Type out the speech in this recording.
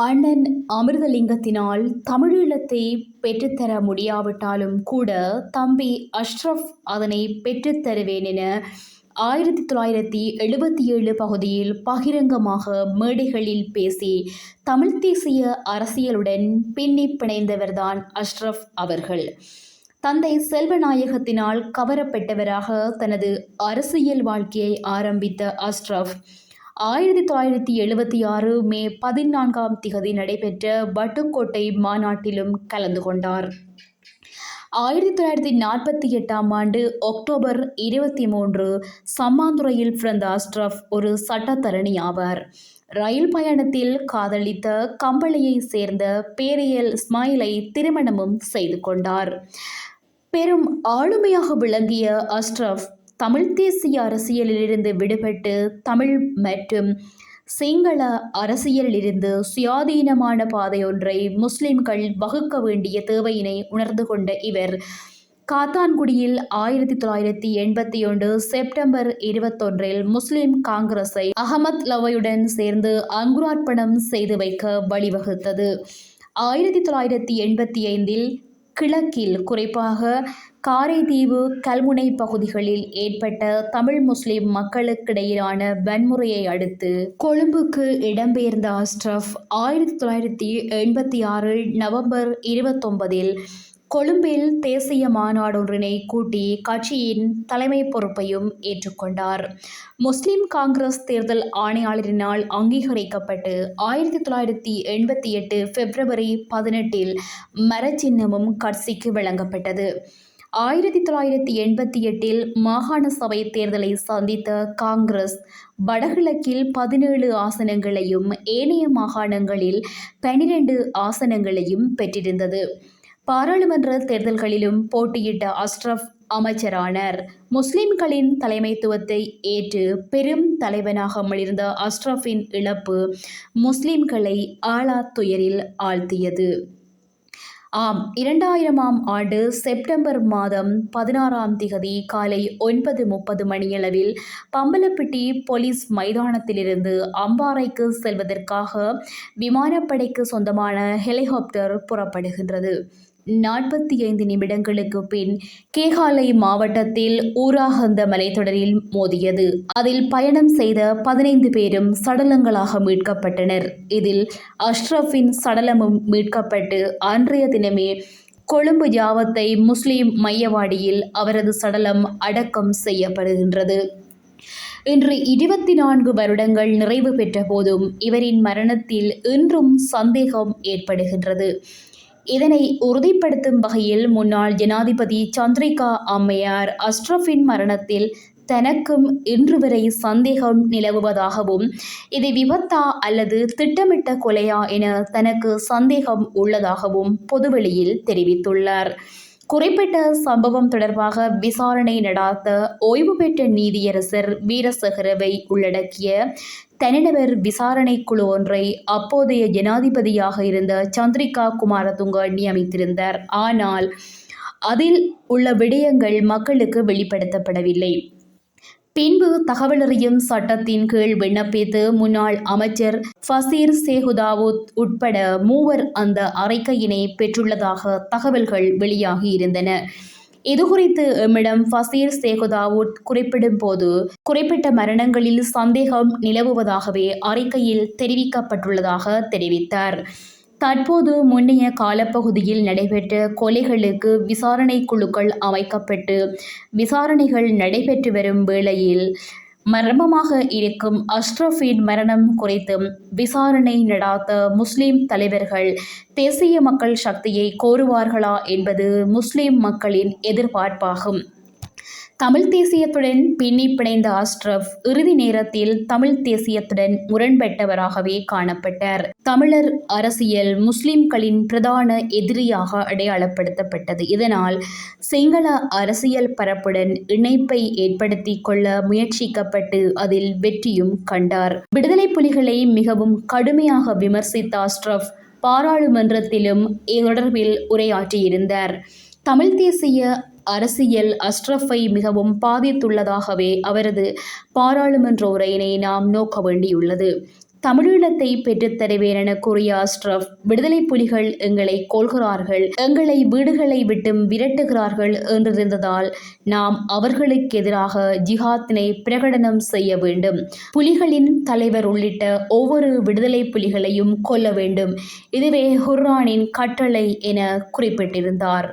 அண்ணன் அமிர்தலிங்கத்தினால் தமிழீழத்தை பெற்றுத்தர முடியாவிட்டாலும் கூட தம்பி அஷ்ரஃப் அதனை பெற்றுத்தருவேன் என ஆயிரத்தி தொள்ளாயிரத்தி எழுபத்தி ஏழு பகுதியில் பகிரங்கமாக மேடைகளில் பேசி தமிழ் தேசிய அரசியலுடன் பின்னி பிணைந்தவர்தான் அஷ்ரஃப் அவர்கள். தந்தை செல்வநாயகத்தினால் கவரப்பட்டவராக தனது அரசியல் வாழ்க்கையை ஆரம்பித்த அஷ்ரஃப் ஆயிரத்தி தொள்ளாயிரத்தி எழுபத்தி ஆறு மே பதினான்காம் திகதி நடைபெற்ற வட்டுக்கோட்டை மாநாட்டிலும் கலந்து கொண்டார். ஆயிரத்தி தொள்ளாயிரத்தி நாற்பத்தி எட்டாம் ஆண்டு அக்டோபர் இருபத்தி மூன்று சம்மாந்துறையில் பிறந்த அஷ்ரஃப் ஒரு சட்டத்தரணி ஆவார். ரயில் பயணத்தில் காதலித்த கம்பளையை சேர்ந்த பேரியல் ஸ்மைலை திருமணமும் செய்து கொண்டார். பெரும் ஆளுமையாக விளங்கிய அஷ்ரஃப் தமிழ் தேசிய அரசியலிலிருந்து விடுபட்டு தமிழ் மற்றும் சிங்கள அரசியலிலிருந்து சுயாதீனமான பாதையொன்றை முஸ்லிம்கள் வகுக்க வேண்டிய தேவையினை உணர்ந்து கொண்ட இவர். காத்தான்குடியில் ஆயிரத்தி தொள்ளாயிரத்தி எண்பத்தி ஒன்று செப்டம்பர் இருபத்தொன்றில் முஸ்லிம் காங்கிரஸை அகமத் லவையுடன் சேர்ந்து அங்குரார்ப்பணம் செய்து வைக்க வழிவகுத்தது. ஆயிரத்தி தொள்ளாயிரத்தி எண்பத்தி ஐந்தில் கிழக்கில் குறிப்பாக காரைதீவு கல்முனை பகுதிகளில் ஏற்பட்ட தமிழ் முஸ்லிம் மக்களுக்கிடையிலான வன்முறையை அடுத்து கொழும்புக்கு இடம்பெயர்ந்த அஸ்ரஃப் ஆயிரத்தி தொள்ளாயிரத்தி எண்பத்தி ஆறு நவம்பர் இருபத்தொன்பதில் கொழும்பில் தேசிய மாநாடொன்றினை கூட்டி கட்சியின் தலைமை பொறுப்பையும் ஏற்றுக்கொண்டார். முஸ்லிம் காங்கிரஸ் தேர்தல் ஆணையாளரினால் அங்கீகரிக்கப்பட்டு ஆயிரத்தி தொள்ளாயிரத்தி எண்பத்தி எட்டு பிப்ரவரி பதினெட்டில் மரச்சின்னமும் கட்சிக்கு வழங்கப்பட்டது. ஆயிரத்தி தொள்ளாயிரத்தி எண்பத்தி எட்டில் மாகாண சபை தேர்தலை சந்தித்த காங்கிரஸ் வடகிழக்கில் பதினேழு ஆசனங்களையும் ஏனைய மாகாணங்களில் பனிரெண்டு ஆசனங்களையும் பெற்றிருந்தது. பாராளுமன்ற தேர்தல்களிலும் போட்டியிட்ட அஸ்ரஃப் அமைச்சரானார். முஸ்லிம்களின் தலைமைத்துவத்தை ஏற்று பெரும் தலைவனாக மிளிர்ந்த அஸ்ரஃபின் இழப்பு முஸ்லிம்களை ஆளா துயரில் ஆழ்த்தியது. ஆம் இரண்டாயிரமாம் ஆண்டு செப்டம்பர் மாதம் பதினாறாம் திகதி காலை ஒன்பது முப்பது மணியளவில் பம்பலப்பிட்டி போலீஸ் மைதானத்திலிருந்து அம்பாறைக்கு செல்வதற்காக விமானப்படைக்கு சொந்தமான ஹெலிகாப்டர் புறப்படுகின்றது. நாற்பத்தி ஐந்து நிமிடங்களுக்கு பின் கேகாலை மாவட்டத்தில் ஊராகந்த மலைத்தொடரில் மோதியது. அதில் பயணம் செய்த பதினைந்து பேரும் சடலங்களாக மீட்கப்பட்டனர். இதில் அஷ்ரஃபின் சடலமும் மீட்கப்பட்டு அன்றைய தினமே கொழும்பு ஜாவத்தை முஸ்லிம் மையவாடியில் அவரது சடலம் அடக்கம் செய்யப்படுகின்றது. இன்று இருபத்தி நான்கு வருடங்கள் நிறைவு பெற்ற போதும் இவரின் மரணத்தில் இன்றும் சந்தேகம் ஏற்படுகின்றது. இதனை உறுதிப்படுத்தும் வகையில் முன்னாள் ஜனாதிபதி சந்திரிகா அம்மையார் அஷ்ரஃபின் மரணத்தில் தனக்கும் இன்று வரை சந்தேகம் நிலவுவதாகவும் இது விபத்தா அல்லது திட்டமிட்ட கொலையா என தனக்கு சந்தேகம் உள்ளதாகவும் பொதுவெளியில் தெரிவித்துள்ளார். குறிப்பிட்ட சம்பவம் தொடர்பாக விசாரணை நடாத்த ஓய்வு பெற்ற நீதியரசர் வீரசகரவை உள்ளடக்கிய தனிநபர் விசாரணை குழு ஒன்றை அப்போதைய ஜனாதிபதியாக இருந்த சந்திரிகா குமாரதுங்க நியமித்திருந்தார். ஆனால் அதில் உள்ள விடயங்கள் மக்களுக்கு வெளிப்படுத்தப்படவில்லை. பின்பு தகவலறியும் சட்டத்தின் கீழ் விண்ணப்பித்து முன்னாள் அமைச்சர் ஃபசீர் சேகுதாவுத் உட்பட மூவர் அந்த அறிக்கையினை பெற்றுள்ளதாக தகவல்கள் வெளியாகியிருந்தன இதுகுறித்து எம்மிடம் ஃபசீர் சேகுதாவுட் குறிப்பிடும் போது குறிப்பிட்ட மரணங்களில் சந்தேகம் நிலவுவதாகவே அறிக்கையில் தெரிவிக்கப்பட்டுள்ளதாக தெரிவித்தார். தற்போது முன்னைய காலப்பகுதியில் நடைபெற்ற கொலைகளுக்கு விசாரணை குழுக்கள் அமைக்கப்பட்டு விசாரணைகள் நடைபெற்று வரும் வேளையில் மர்மமாக இருக்கும் அஷ்ரஃபின் மரணம் குறித்தும் விசாரணை நடாத்த முஸ்லிம் தலைவர்கள் தேசிய மக்கள் சக்தியை கோருவார்களா என்பது முஸ்லிம் மக்களின் எதிர்பார்ப்பாகும். தமிழ் தேசியத்துடன் பின்னி பிணைந்த ஆஸ்ட்ரஃப் இறுதி நேரத்தில் தமிழ் தேசியத்துடன் முரண்பட்டவராகவே காணப்பட்டார். தமிழர் அரசியல் முஸ்லிம்களின் பிரதான எதிரியாக அடையாளப்படுத்தப்பட்டது. இதனால் சிங்கள அரசியல் பரப்புடன் இணைப்பை ஏற்படுத்தி கொள்ள முயற்சிக்கப்பட்டு அதில் வெற்றியும் கண்டார். விடுதலை புலிகளை மிகவும் கடுமையாக விமர்சித்த ஆஸ்ட்ரஃப் பாராளுமன்றத்திலும் தொடர்பில் உரையாற்றியிருந்தார். தமிழ் தேசிய அரசியல் அஸ்ரஃபை மிகவும் பாதித்துள்ளதாகவே அவரது பாராளுமன்ற உரையினை நாம் நோக்க வேண்டியுள்ளது. தமிழீழத்தை பெற்றுத்தருவேன் என கூறிய அஸ்ரப் விடுதலை புலிகள் எங்களை கொள்கிறார்கள் எங்களை வீடுகளை விட்டும் விரட்டுகிறார்கள் என்றிருந்ததால் நாம் அவர்களுக்கு எதிராக ஜிஹாத்தினை பிரகடனம் செய்ய வேண்டும். புலிகளின் தலைவர் உள்ளிட்ட ஒவ்வொரு விடுதலை புலிகளையும் கொல்ல வேண்டும். இதுவே ஹுர்ரானின் கட்டளை என குறிப்பிட்டிருந்தார்.